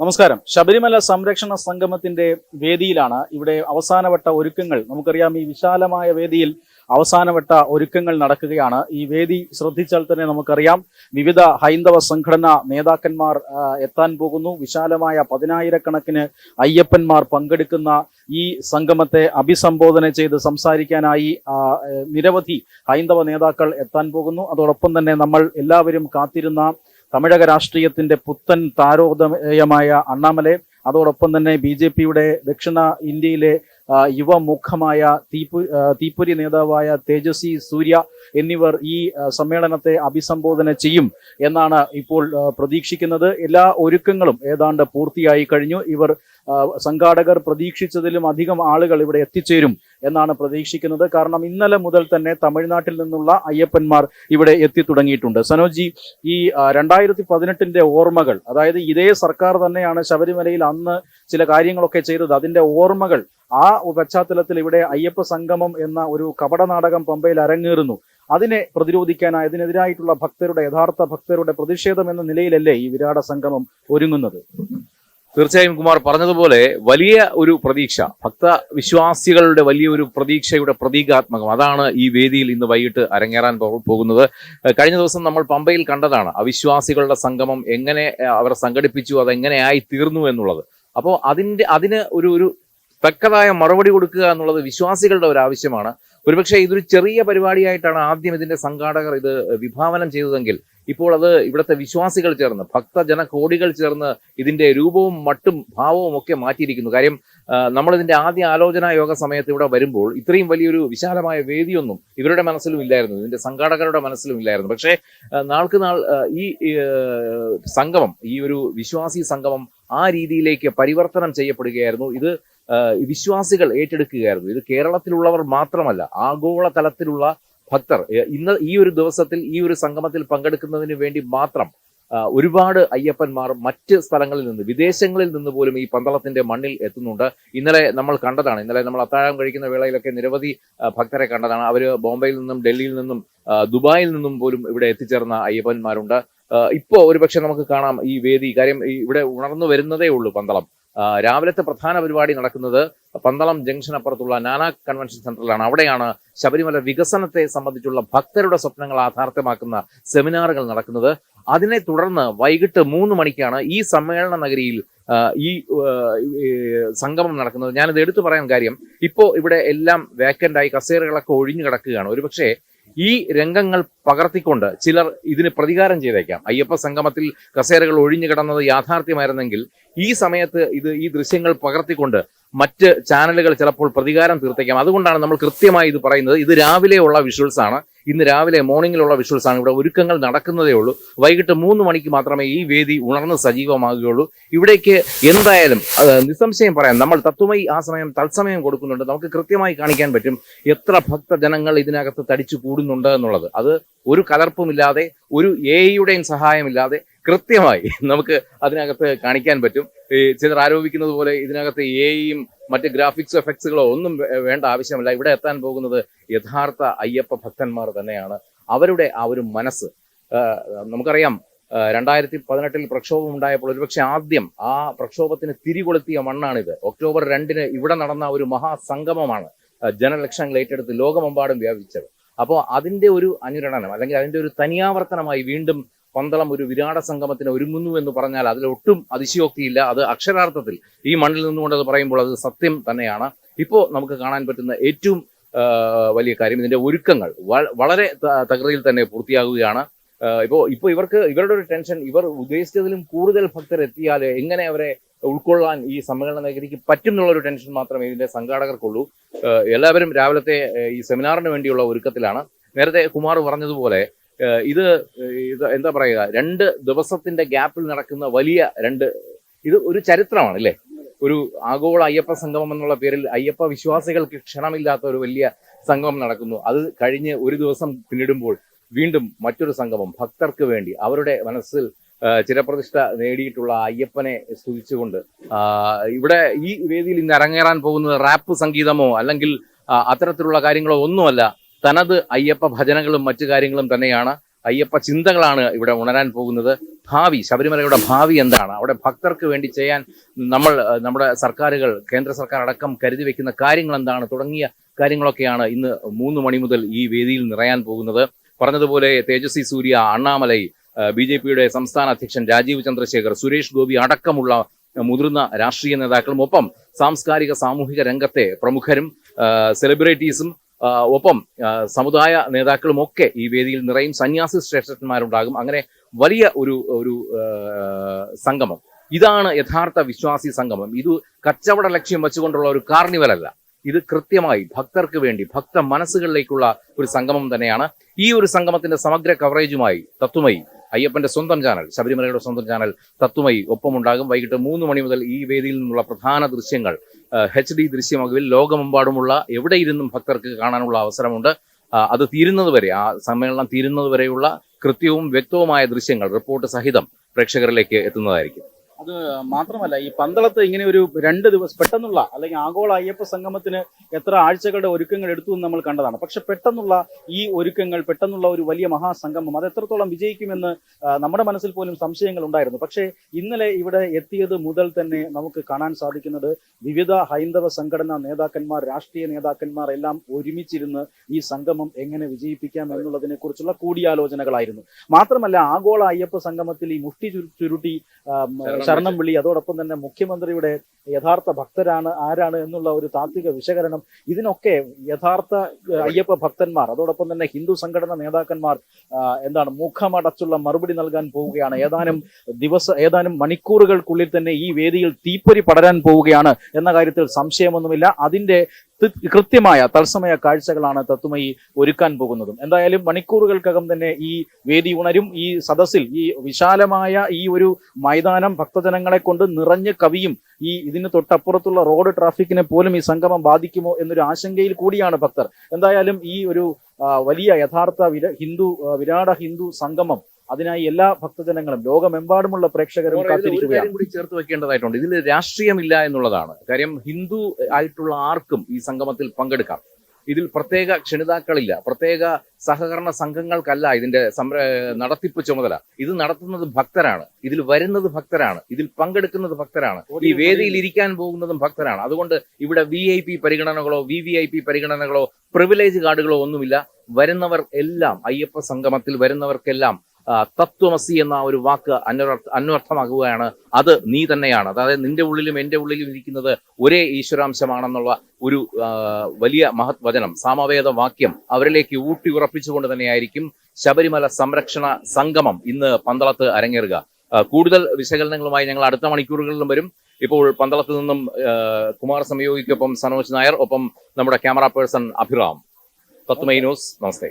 നമസ്കാരം. ശബരിമല സംരക്ഷണ സംഗമത്തിന്റെ വേദിയിലാണ് ഇവിടെ അവസാനവട്ട ഒരുക്കങ്ങൾ. നമുക്കറിയാം ഈ വിശാലമായ വേദിയിൽ അവസാനവട്ട ഒരുക്കങ്ങൾ നടക്കുകയാണ്. ഈ വേദി ശ്രദ്ധിച്ചാൽ തന്നെ നമുക്കറിയാം വിവിധ ഹൈന്ദവ സംഘടനാ നേതാക്കന്മാർ എത്താൻ പോകുന്നു. വിശാലമായ പതിനായിരക്കണക്കിന് അയ്യപ്പന്മാർ പങ്കെടുക്കുന്ന ഈ സംഗമത്തെ അഭിസംബോധന ചെയ്ത് സംസാരിക്കാനായി നിരവധി ഹൈന്ദവ നേതാക്കൾ എത്താൻ പോകുന്നു. അതോടൊപ്പം തന്നെ നമ്മൾ എല്ലാവരും കാത്തിരുന്ന തമിഴക രാഷ്ട്രീയത്തിന്റെ പുത്തൻ താരോദയമായ അണ്ണാമലെ അതോടൊപ്പം തന്നെ ബി ജെ പിയുടെ ദക്ഷിണ ഇന്ത്യയിലെ യുവമുഖമായ തീപ്പു തീപ്പുരി നേതാവായ തേജസ്വി സൂര്യ എന്നിവർ ഈ സമ്മേളനത്തെ അഭിസംബോധന ചെയ്യും എന്നാണ് ഇപ്പോൾ പ്രതീക്ഷിക്കുന്നത്. എല്ലാ ഒരുക്കങ്ങളും ഏതാണ്ട് പൂർത്തിയായി കഴിഞ്ഞു. ഇവർ സംഘാടകർ പ്രതീക്ഷിച്ചതിലും അധികം ആളുകൾ ഇവിടെ എത്തിച്ചേരും എന്നാണ് പ്രതീക്ഷിക്കുന്നത്. കാരണം ഇന്നലെ മുതൽ തന്നെ തമിഴ്നാട്ടിൽ നിന്നുള്ള അയ്യപ്പന്മാർ ഇവിടെ എത്തി തുടങ്ങിയിട്ടുണ്ട്. സനോജി ഈ രണ്ടായിരത്തി പതിനെട്ടിന്റെ ഓർമ്മകൾ അതായത് ഇതേ സർക്കാർ തന്നെയാണ് ശബരിമലയിൽ അന്ന് ചില കാര്യങ്ങളൊക്കെ ചെയ്തത്. അതിന്റെ ഓർമ്മകൾ ആ പശ്ചാത്തലത്തിൽ ഇവിടെ അയ്യപ്പ സംഗമം എന്ന ഒരു കപട നാടകം പമ്പയിൽ അരങ്ങേറുന്നു. അതിനെ പ്രതിരോധിക്കാൻ അതിനെതിരായിട്ടുള്ള ഭക്തരുടെ യഥാർത്ഥ ഭക്തരുടെ പ്രതിഷേധം എന്ന നിലയിലല്ലേ ഈ വിരാട സംഗമം ഒരുങ്ങുന്നത്? തീർച്ചയായും കുമാർ പറഞ്ഞതുപോലെ വലിയ ഒരു പ്രതീക്ഷ ഭക്ത വിശ്വാസികളുടെ വലിയ ഒരു പ്രതീക്ഷയുടെ പ്രതീകാത്മകം. അതാണ് ഈ വേദിയിൽ ഇന്ന് വൈകിട്ട് അരങ്ങേറാൻ പോകുന്നത്. കഴിഞ്ഞ ദിവസം നമ്മൾ പമ്പയിൽ കണ്ടതാണ് അവിശ്വാസികളുടെ സംഗമം എങ്ങനെ അവർ സംഘടിപ്പിച്ചു അതെങ്ങനെയായി തീർന്നു എന്നുള്ളത്. അപ്പോൾ അതിന്റെ അതിന് ഒരു ഒരു തക്കതായ മറുപടി കൊടുക്കുക എന്നുള്ളത് വിശ്വാസികളുടെ ഒരു ആവശ്യമാണ്. ഒരുപക്ഷെ ഇതൊരു ചെറിയ പരിപാടിയായിട്ടാണ് ആദ്യം ഇതിന്റെ സംഘാടകർ ഇത് വിഭാവനം ചെയ്തതെങ്കിൽ ഇപ്പോൾ അത് ഇവിടുത്തെ വിശ്വാസികൾ ചേർന്ന് ഭക്തജന കോടികൾ ചേർന്ന് ഇതിന്റെ രൂപവും മട്ടും ഭാവവും ഒക്കെ മാറ്റിയിരിക്കുന്നു. കാര്യം നമ്മളിതിന്റെ ആദ്യ ആലോചനാ യോഗ സമയത്ത് ഇവിടെ വരുമ്പോൾ ഇത്രയും വലിയൊരു വിശാലമായ വേദിയൊന്നും ഇവരുടെ മനസ്സിലും ഇല്ലായിരുന്നു. ഇതിന്റെ സംഘാടകരുടെ മനസ്സിലും ഇല്ലായിരുന്നു. പക്ഷേ നാൾക്ക് നാൾ ഈ, സംഗമം ഈ ഒരു വിശ്വാസി സംഗമം ആ രീതിയിലേക്ക് പരിവർത്തനം ചെയ്യപ്പെടുകയായിരുന്നു. ഇത് വിശ്വാസികൾ ഏറ്റെടുക്കുകയായിരുന്നു. ഇത് കേരളത്തിലുള്ളവർ മാത്രമല്ല ആഗോള തലത്തിലുള്ള ഭക്തർ ഇന്ന് ഈ ഒരു ദിവസത്തിൽ ഈ ഒരു സംഗമത്തിൽ പങ്കെടുക്കുന്നതിന് വേണ്ടി മാത്രം ഒരുപാട് അയ്യപ്പന്മാർ മറ്റ് സ്ഥലങ്ങളിൽ നിന്ന് വിദേശങ്ങളിൽ നിന്ന് പോലും ഈ പന്തളത്തിന്റെ മണ്ണിൽ എത്തുന്നുണ്ട്. ഇന്നലെ നമ്മൾ കണ്ടതാണ് ഇന്നലെ നമ്മൾ അത്താഴം കഴിക്കുന്ന വേളയിലൊക്കെ നിരവധി ഭക്തരെ കണ്ടതാണ്. അവർ ബോംബെയിൽ നിന്നും ഡൽഹിയിൽ നിന്നും ദുബായിൽ നിന്നും പോലും ഇവിടെ എത്തിച്ചേർന്ന അയ്യപ്പന്മാരുണ്ട്. ഇപ്പോൾ ഇപ്പോ ഒരുപക്ഷെ നമുക്ക് കാണാം ഈ വേദി കാര്യം ഇവിടെ ഉണർന്നു വരുന്നതേ ഉള്ളൂ പന്തളം. രാവിലത്തെ പ്രധാന പരിപാടി നടക്കുന്നത് പന്തളം ജംഗ്ഷൻ അപ്പുറത്തുള്ള നാനാ കൺവെൻഷൻ സെന്ററിലാണ്. അവിടെയാണ് ശബരിമല വികസനത്തെ സംബന്ധിച്ചുള്ള ഭക്തരുടെ സ്വപ്നങ്ങൾ യാഥാർത്ഥ്യമാക്കുന്ന സെമിനാറുകൾ നടക്കുന്നത്. അതിനെ തുടർന്ന് വൈകിട്ട് മൂന്ന് മണിക്കാണ് ഈ സമ്മേളന നഗരിയിൽ ഈ സംഗമം നടക്കുന്നത്. ഞാനിത് എടുത്തു പറയാൻ കാര്യം ഇപ്പോൾ ഇവിടെ എല്ലാം വേക്കന്റായി കസേരകളൊക്കെ ഒഴിഞ്ഞു കിടക്കുകയാണ്. ഒരുപക്ഷെ ഈ രംഗങ്ങൾ പകർത്തിക്കൊണ്ട് ചിലർ ഇതിന് പ്രതികാരം ചെയ്തേക്കാം. അയ്യപ്പ സംഗമത്തിൽ കസേരകൾ ഒഴിഞ്ഞു കിടന്നത് യാഥാർത്ഥ്യമായിരുന്നെങ്കിൽ ഈ സമയത്ത് ഇത് ഈ ദൃശ്യങ്ങൾ പകർത്തിക്കൊണ്ട് മറ്റ് ചാനലുകൾ ചിലപ്പോൾ പ്രതികാരം തീർത്തേക്കാം. അതുകൊണ്ടാണ് നമ്മൾ കൃത്യമായി ഇത് പറയുന്നത്. ഇത് രാവിലെയുള്ള വിഷ്വൽസ് ആണ്. ഇന്ന് രാവിലെ മോർണിംഗിലുള്ള വിഷ്വൽസ് ആണ് ഇവിടെ ഒരുക്കങ്ങൾ നടക്കുന്നതേ ഉള്ളൂ. വൈകിട്ട് മൂന്ന് മണിക്ക് മാത്രമേ ഈ വേദി ഉണർന്ന് സജീവമാകുകയുള്ളൂ. ഇവിടേക്ക് എന്തായാലും നിസ്സംശയം പറയാം നമ്മൾ തത്വമായി ആ സമയം തത്സമയം കൊടുക്കുന്നുണ്ട്. നമുക്ക് കൃത്യമായി കാണിക്കാൻ പറ്റും എത്ര ഭക്തജനങ്ങൾ ഇതിനകത്ത് തടിച്ചു കൂടുന്നുണ്ട് എന്നുള്ളത്. അത് ഒരു കലർപ്പുമില്ലാതെ ഒരു എയുടെയും സഹായമില്ലാതെ കൃത്യമായി നമുക്ക് അതിനകത്ത് കാണിക്കാൻ പറ്റും. ഈ ചിലർ ആരോപിക്കുന്നത് പോലെ ഇതിനകത്ത് എയും മറ്റ് ഗ്രാഫിക്സ് എഫക്ട്സുകളോ ഒന്നും വേണ്ട ആവശ്യമില്ല. ഇവിടെ എത്താൻ പോകുന്നത് യഥാർത്ഥ അയ്യപ്പ ഭക്തന്മാർ തന്നെയാണ്. അവരുടെ ആ ഒരു മനസ്സ് നമുക്കറിയാം രണ്ടായിരത്തി പതിനെട്ടിൽ പ്രക്ഷോഭം ഉണ്ടായപ്പോൾ ഒരുപക്ഷെ ആദ്യം ആ പ്രക്ഷോഭത്തിന് തിരികൊളുത്തിയ മണ്ണാണിത്. ഒക്ടോബർ രണ്ടിന് ഇവിടെ നടന്ന ഒരു മഹാസംഗമമാണ് ജനലക്ഷങ്ങൾ ഏറ്റെടുത്ത് ലോകമെമ്പാടും വ്യാപിച്ചത്. അപ്പോൾ അതിന്റെ ഒരു അനുരണനം അല്ലെങ്കിൽ അതിന്റെ ഒരു തനിയാവർത്തനമായി വീണ്ടും പന്തളം ഒരു വിരാട സംഗമത്തിന് ഒരുങ്ങുന്നു എന്ന് പറഞ്ഞാൽ അതിലൊട്ടും അതിശയോക്തിയില്ല. അത് അക്ഷരാർത്ഥത്തിൽ ഈ മണ്ണിൽ നിന്നുകൊണ്ട് അത് പറയുമ്പോൾ അത് സത്യം തന്നെയാണ്. ഇപ്പോൾ നമുക്ക് കാണാൻ പറ്റുന്ന ഏറ്റവും വലിയ കാര്യം ഇതിന്റെ ഒരുക്കങ്ങൾ വളരെ തകൃതിയിൽ തന്നെ പൂർത്തിയാകുകയാണ്. ഇപ്പോൾ ഇപ്പോൾ ഇപ്പോ ഇവർക്ക് ഇവരുടെ ഒരു ടെൻഷൻ ഇവർ ഉദ്ദേശിച്ചതിലും കൂടുതൽ ഭക്തർ എത്തിയാൽ എങ്ങനെ അവരെ ഉൾക്കൊള്ളാൻ ഈ സമ്മേളന നഗരിക്ക് പറ്റും എന്നുള്ളൊരു ടെൻഷൻ മാത്രമേ ഇതിന്റെ സംഘാടകർക്കുള്ളൂ. എല്ലാവരും രാവിലത്തെ ഈ സെമിനാറിന് വേണ്ടിയുള്ള ഒരുക്കത്തിലാണ്. നേരത്തെ കുമാർ പറഞ്ഞതുപോലെ ഇത് ഇത് എന്താ പറയുക രണ്ട് ദിവസത്തിന്റെ ഗ്യാപ്പിൽ നടക്കുന്ന വലിയ രണ്ട് ഇത് ഒരു ചരിത്രമാണ് അല്ലേ? ഒരു ആഗോള അയ്യപ്പ സംഗമം എന്നുള്ള പേരിൽ അയ്യപ്പ വിശ്വാസികൾക്ക് ക്ഷണമില്ലാത്ത ഒരു വലിയ സംഗമം നടക്കുന്നു. അത് കഴിഞ്ഞ് ഒരു ദിവസം പിന്നിടുമ്പോൾ വീണ്ടും മറ്റൊരു സംഗമം ഭക്തർക്ക് വേണ്ടി അവരുടെ മനസ്സിൽ ചിരപ്രതിഷ്ഠ നേടിയിട്ടുള്ള അയ്യപ്പനെ സ്തുതിച്ചുകൊണ്ട് ഇവിടെ ഈ വേദിയിൽ ഇന്ന് അരങ്ങേറാൻ പോകുന്നത് റാപ്പ് സംഗീതമോ അല്ലെങ്കിൽ അത്തരത്തിലുള്ള കാര്യങ്ങളോ ഒന്നുമല്ല. തനത് അയ്യപ്പ ഭജനകളും മറ്റു കാര്യങ്ങളും തന്നെയാണ് അയ്യപ്പ ചിന്തകളാണ് ഇവിടെ ഉണരാൻ പോകുന്നത്. ഭാവി ശബരിമലയുടെ ഭാവി എന്താണ്? അവിടെ ഭക്തർക്ക് വേണ്ടി ചെയ്യാൻ നമ്മൾ നമ്മുടെ സർക്കാരുകൾ കേന്ദ്ര സർക്കാർ അടക്കം കരുതി വെക്കുന്ന കാര്യങ്ങൾ എന്താണ്? തുടങ്ങിയ കാര്യങ്ങളൊക്കെയാണ് ഇന്ന് മൂന്ന് മണി മുതൽ ഈ വേദിയിൽ നിറയാൻ പോകുന്നത്. പറഞ്ഞതുപോലെ തേജസ്വി സൂര്യ അണ്ണാമലൈ ബി ജെ പിയുടെ സംസ്ഥാന അധ്യക്ഷൻ രാജീവ് ചന്ദ്രശേഖർ സുരേഷ് ഗോപി അടക്കമുള്ള മുതിർന്ന രാഷ്ട്രീയ നേതാക്കളും ഒപ്പം സാംസ്കാരിക സാമൂഹിക രംഗത്തെ പ്രമുഖരും സെലിബ്രിറ്റീസും ഒപ്പം സമുദായ നേതാക്കളും ഒക്കെ ഈ വേദിയിൽ നിറയും സന്യാസി ശ്രേഷ്ഠന്മാരുണ്ടാകും. അങ്ങനെ വലിയ ഒരു ഒരു സംഗമം. ഇതാണ് യഥാർത്ഥ വിശ്വാസി സംഗമം. ഇത് കച്ചവട ലക്ഷ്യം വെച്ചുകൊണ്ടുള്ള ഒരു കാർണിവൽ അല്ല ഇത് കൃത്യമായി ഭക്തർക്ക് വേണ്ടി ഭക്ത മനസ്സുകളിലേക്കുള്ള ഒരു സംഗമം തന്നെയാണ്. ഈ ഒരു സംഗമത്തിന്റെ സമഗ്ര കവറേജുമായി തത്വമയി അയ്യപ്പന്റെ സ്വന്തം ചാനൽ ശബരിമലയുടെ സ്വന്തം ചാനൽ തത്വമായി ഒപ്പമുണ്ടാകും. വൈകിട്ട് മൂന്ന് മണി മുതൽ ഈ വേദിയിൽ നിന്നുള്ള പ്രധാന ദൃശ്യങ്ങൾ എച്ച് ഡി ദൃശ്യമാകുവിൽ ലോകമെമ്പാടുമുള്ള എവിടെയിരുന്നും ഭക്തർക്ക് കാണാനുള്ള അവസരമുണ്ട്. അത് തീരുന്നതുവരെ ആ സമ്മേളനം തീരുന്നതുവരെയുള്ള കൃത്യവും വ്യക്തവുമായ ദൃശ്യങ്ങൾ റിപ്പോർട്ട് സഹിതം പ്രേക്ഷകരിലേക്ക് എത്തുന്നതായിരിക്കും. അത് മാത്രമല്ല ഈ പന്തളത്ത് ഇങ്ങനെ ഒരു രണ്ട് ദിവസം പെട്ടെന്നുള്ള അല്ലെങ്കിൽ ആഗോള അയ്യപ്പ സംഗമത്തിന് എത്ര ആഴ്ചകളുടെ ഒരുക്കങ്ങൾ എടുത്തു എന്ന് നമ്മൾ കണ്ടതാണ്. പക്ഷെ പെട്ടെന്നുള്ള ഈ ഒരുക്കങ്ങൾ പെട്ടെന്നുള്ള ഒരു വലിയ മഹാസംഗമം അത് എത്രത്തോളം വിജയിക്കുമെന്ന് നമ്മുടെ മനസ്സിൽ പോലും സംശയങ്ങൾ ഉണ്ടായിരുന്നു. പക്ഷേ ഇന്നലെ ഇവിടെ എത്തിയത് മുതൽ തന്നെ നമുക്ക് കാണാൻ സാധിക്കുന്നത് വിവിധ ഹൈന്ദവ സംഘടനാ നേതാക്കന്മാർ രാഷ്ട്രീയ നേതാക്കന്മാർ എല്ലാം ഒരുമിച്ചിരുന്ന് ഈ സംഗമം എങ്ങനെ വിജയിപ്പിക്കാം എന്നുള്ളതിനെ കുറിച്ചുള്ള കൂടിയാലോചനകളായിരുന്നു. മാത്രമല്ല ആഗോള അയ്യപ്പ സംഗമത്തിൽ ഈ മുഷ്ടി ചുരു- ചുരുട്ടി ശരണം വിളി. അതോടൊപ്പം തന്നെ മുഖ്യമന്ത്രിയുടെ യഥാർത്ഥ ഭക്തരാണ് ആരാണ് എന്നുള്ള ഒരു താത്വിക വിശകലനം. ഇതിനൊക്കെ യഥാർത്ഥ അയ്യപ്പ ഭക്തന്മാർ അതോടൊപ്പം തന്നെ ഹിന്ദു സംഘടന നേതാക്കന്മാർ എന്താണ് മുഖമടച്ചുള്ള മറുപടി നൽകാൻ പോവുകയാണ്. ഏതാനും ദിവസ ഏതാനും മണിക്കൂറുകൾക്കുള്ളിൽ തന്നെ ഈ വേദിയിൽ തീപ്പൊരി പടരാൻ പോവുകയാണ് എന്ന കാര്യത്തിൽ സംശയമൊന്നുമില്ല. അതിന്റെ കൃത്യമായ തത്സമയ കാഴ്ചകളാണ് തത്വമയി ഒരുക്കാൻ പോകുന്നതും. എന്തായാലും മണിക്കൂറുകൾക്കകം തന്നെ ഈ വേദി ഉണരും. ഈ സദസ്സിൽ ഈ വിശാലമായ ഈ ഒരു മൈതാനം ഭക്തജനങ്ങളെ കൊണ്ട് നിറഞ്ഞ് കവിയും ഈ ഇതിന് തൊട്ടപ്പുറത്തുള്ള റോഡ് ട്രാഫിക്കിനെ പോലും ഈ സംഗമം ബാധിക്കുമോ എന്നൊരു ആശങ്കയിൽ കൂടിയാണ് ഭക്തർ. എന്തായാലും ഈ ഒരു വലിയ യഥാർത്ഥ ഹിന്ദു വിരാട ഹിന്ദു സംഗമം അതിനായി എല്ലാ ഭക്തജനങ്ങളും ലോകമെമ്പാടുമുള്ള പ്രേക്ഷകരും കാത്തിരിക്കുകയാണ്. കൂടി ചേർത്ത് വെക്കേണ്ടതായിട്ടുണ്ട്. ഇതിൽ രാഷ്ട്രീയമില്ല എന്നുള്ളതാണ്. കാര്യം ഹിന്ദു ആയിട്ടുള്ള ആർക്കും ഈ സംഗമത്തിൽ പങ്കെടുക്കാം. ഇതിൽ പ്രത്യേക ക്ഷണിതാക്കളില്ല പ്രത്യേക സഹകരണ സംഘങ്ങൾക്കല്ല ഇതിന്റെ സംര നടത്തിപ്പ് ചുമതല. ഇത് നടത്തുന്നത് ഭക്തരാണ് ഇതിൽ വരുന്നത് ഭക്തരാണ് ഇതിൽ പങ്കെടുക്കുന്നത് ഭക്തരാണ് ഈ വേദിയിൽ ഇരിക്കാൻ പോകുന്നതും ഭക്തരാണ്. അതുകൊണ്ട് ഇവിടെ വി ഐ പി പരിഗണനകളോ വി വി ഐ പി പരിഗണനകളോ പ്രിവിലേജ് കാർഡുകളോ ഒന്നുമില്ല. വരുന്നവർ എല്ലാം അയ്യപ്പ സംഗമത്തിൽ വരുന്നവർക്കെല്ലാം തത്വമസി എന്ന ഒരു വാക്ക് അന്വർ അന്വർത്ഥമാകുകയാണ് അത് നീ തന്നെയാണ്. അതായത് നിന്റെ ഉള്ളിലും എന്റെ ഉള്ളിലും ഇരിക്കുന്നത് ഒരേ ഈശ്വരാംശമാണെന്നുള്ള ഒരു വലിയ മഹത് വചനം സാമവേദ വാക്യം അവരിലേക്ക് ഊട്ടി ഉറപ്പിച്ചുകൊണ്ട് തന്നെയായിരിക്കും ശബരിമല സംരക്ഷണ സംഗമം ഇന്ന് പന്തളത്ത് അരങ്ങേറുക. കൂടുതൽ വിശകലനങ്ങളുമായി ഞങ്ങൾ അടുത്ത മണിക്കൂറുകളിലും വരും. ഇപ്പോൾ പന്തളത്ത് നിന്നും കുമാർ സംയോഗിക്കൊപ്പം സനോജ് നായർ ഒപ്പം നമ്മുടെ camera person Abhiram. Tatwamayi news. നമസ്തേ.